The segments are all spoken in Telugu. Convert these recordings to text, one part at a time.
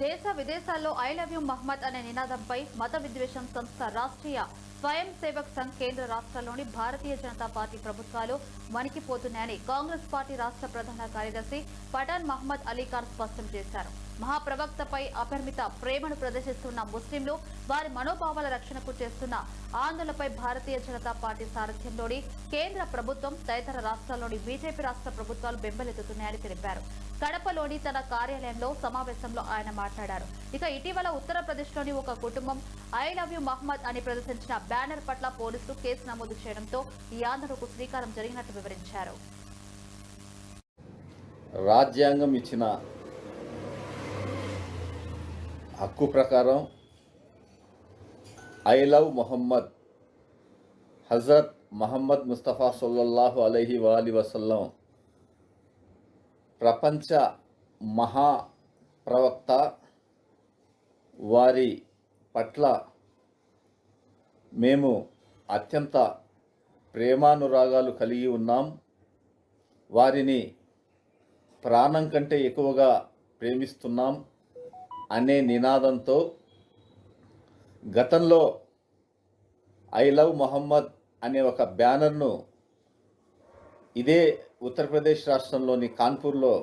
దేశ విదేశాల్లో ఐ లవ్ యూ మహమ్మద్ అనే నినాదంపై మత విద్వేషం సంస్థ రాష్ట్రీయ స్వయం సేవక్ సంఘ్ కేంద్ర రాష్ట్రాల్లోని భారతీయ జనతా పార్టీ ప్రభుత్వాలు వణికిపోతున్నాయని కాంగ్రెస్ పార్టీ రాష్ట్ర ప్రధాన కార్యదర్శి పఠాన్ మహమ్మద్ అలీ ఖాన్ స్పష్టం చేశారు. మహాప్రవక్తపై అపరిమిత ప్రేమను ప్రదర్శిస్తున్న ముస్లింలు వారి మనోభావాల రక్షణకు చేస్తున్న ఆందోళనపై భారతీయ జనతా పార్టీ సారథ్యంలోని కేంద్ర ప్రభుత్వం తదితర రాష్ట్రాల్లోని బీజేపీ రాష్ట్ర ప్రభుత్వాలు బెంబలెత్తుతున్నాయని తెలిపారు. కడపలోని తన కార్యాలయంలో సమావేశంలో ఆయన మాట్లాడారు. ఇక ఇటీవల ఉత్తరప్రదేశ్లోని ఒక కుటుంబం ఐ లవ్ యూ మహమ్మద్ అని ప్రదర్శించిన బ్యానర్ పట్ల పోలీసులు కేసు నమోదు చేయడంతో ఈ ఆందోళనకు శ్రీకారం జరిగినట్టు వివరించారు. రాజ్యాంగం ఇచ్చిన హక్కు ప్రకారం ఐ లవ్ మొహమ్మద్ హజరత్ మహమ్మద్ ముస్తఫా సొల్లహు అలైహి వాలి వసల్లం ప్రపంచ మహా ప్రవక్త వారి పట్ల మేము అత్యంత ప్రేమానురాగాలు కలిగి ఉన్నాం. వారిని ప్రాణం కంటే ఎక్కువగా ప్రేమిస్తున్నాం అనే నినాదంతో గతంలో ఐ లవ్ మొహమ్మద్ అనే ఒక బ్యానర్ను ఇదే ఉత్తరప్రదేశ్ రాష్ట్రంలోని కాన్పూర్లో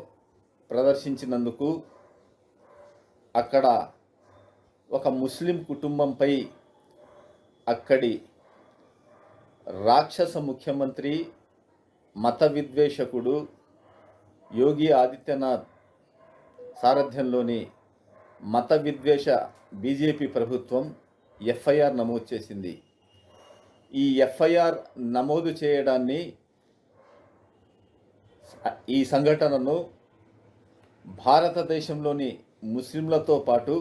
ప్రదర్శించినందుకు అక్కడ ఒక ముస్లిం కుటుంబంపై అక్కడి రాక్షస ముఖ్యమంత్రి మత విద్వేషకుడు యోగి ఆదిత్యనాథ్ సారథ్యంలోని మత విద్వేష బీజేపీ ప్రభుత్వం ఎఫ్ఐఆర్ నమోదు చేసింది. ఈ ఎఫ్ఐఆర్ నమోదు చేయడాన్ని ఈ సంఘటనను భారతదేశంలోని ముస్లింలతో పాటు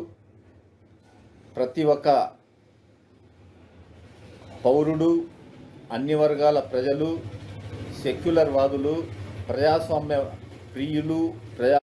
ప్రతి ఒక్క పౌరుడు అన్ని వర్గాల ప్రజలు సెక్యులర్ వాదులు ప్రజాస్వామ్య ప్రియులు ప్రజా